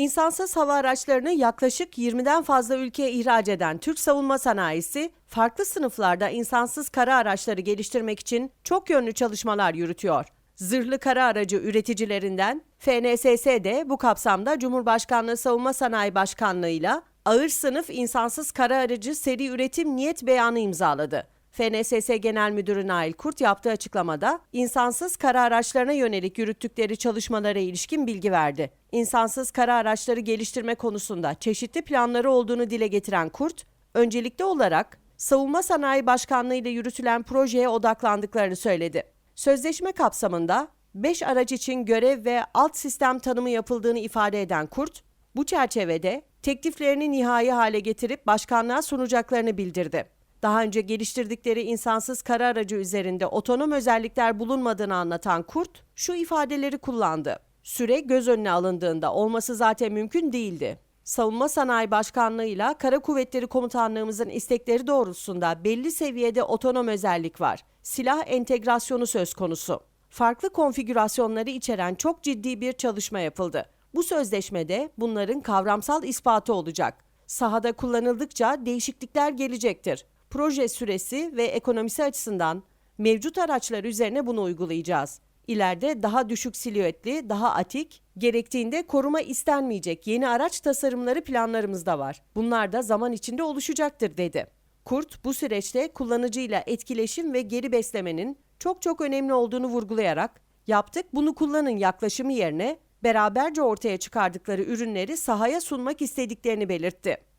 İnsansız hava araçlarını yaklaşık 20'den fazla ülkeye ihraç eden Türk savunma sanayisi, farklı sınıflarda insansız kara araçları geliştirmek için çok yönlü çalışmalar yürütüyor. Zırhlı kara aracı üreticilerinden FNSS de bu kapsamda Cumhurbaşkanlığı Savunma Sanayi Başkanlığı'yla ağır sınıf insansız kara aracı seri üretim niyet beyanı imzaladı. FNSS Genel Müdürü Nail Kurt yaptığı açıklamada insansız kara araçlarına yönelik yürüttükleri çalışmalara ilişkin bilgi verdi. İnsansız kara araçları geliştirme konusunda çeşitli planları olduğunu dile getiren Kurt, öncelikli olarak Savunma Sanayi Başkanlığı ile yürütülen projeye odaklandıklarını söyledi. Sözleşme kapsamında 5 araç için görev ve alt sistem tanımı yapıldığını ifade eden Kurt, bu çerçevede tekliflerini nihai hale getirip başkanlığa sunacaklarını bildirdi. Daha önce geliştirdikleri insansız kara aracı üzerinde otonom özellikler bulunmadığını anlatan Kurt şu ifadeleri kullandı. Süre göz önüne alındığında olması zaten mümkün değildi. Savunma Sanayi Başkanlığı'yla Kara Kuvvetleri Komutanlığımızın istekleri doğrultusunda belli seviyede otonom özellik var. Silah entegrasyonu söz konusu. Farklı konfigürasyonları içeren çok ciddi bir çalışma yapıldı. Bu sözleşmede bunların kavramsal ispatı olacak. Sahada kullanıldıkça değişiklikler gelecektir. Proje süresi ve ekonomisi açısından mevcut araçlar üzerine bunu uygulayacağız. İleride daha düşük silüetli, daha atik, gerektiğinde koruma istenmeyecek yeni araç tasarımları planlarımızda var. Bunlar da zaman içinde oluşacaktır dedi. Kurt bu süreçte kullanıcıyla etkileşim ve geri beslemenin çok çok önemli olduğunu vurgulayarak yaptık bunu kullanın yaklaşımı yerine beraberce ortaya çıkardıkları ürünleri sahaya sunmak istediklerini belirtti.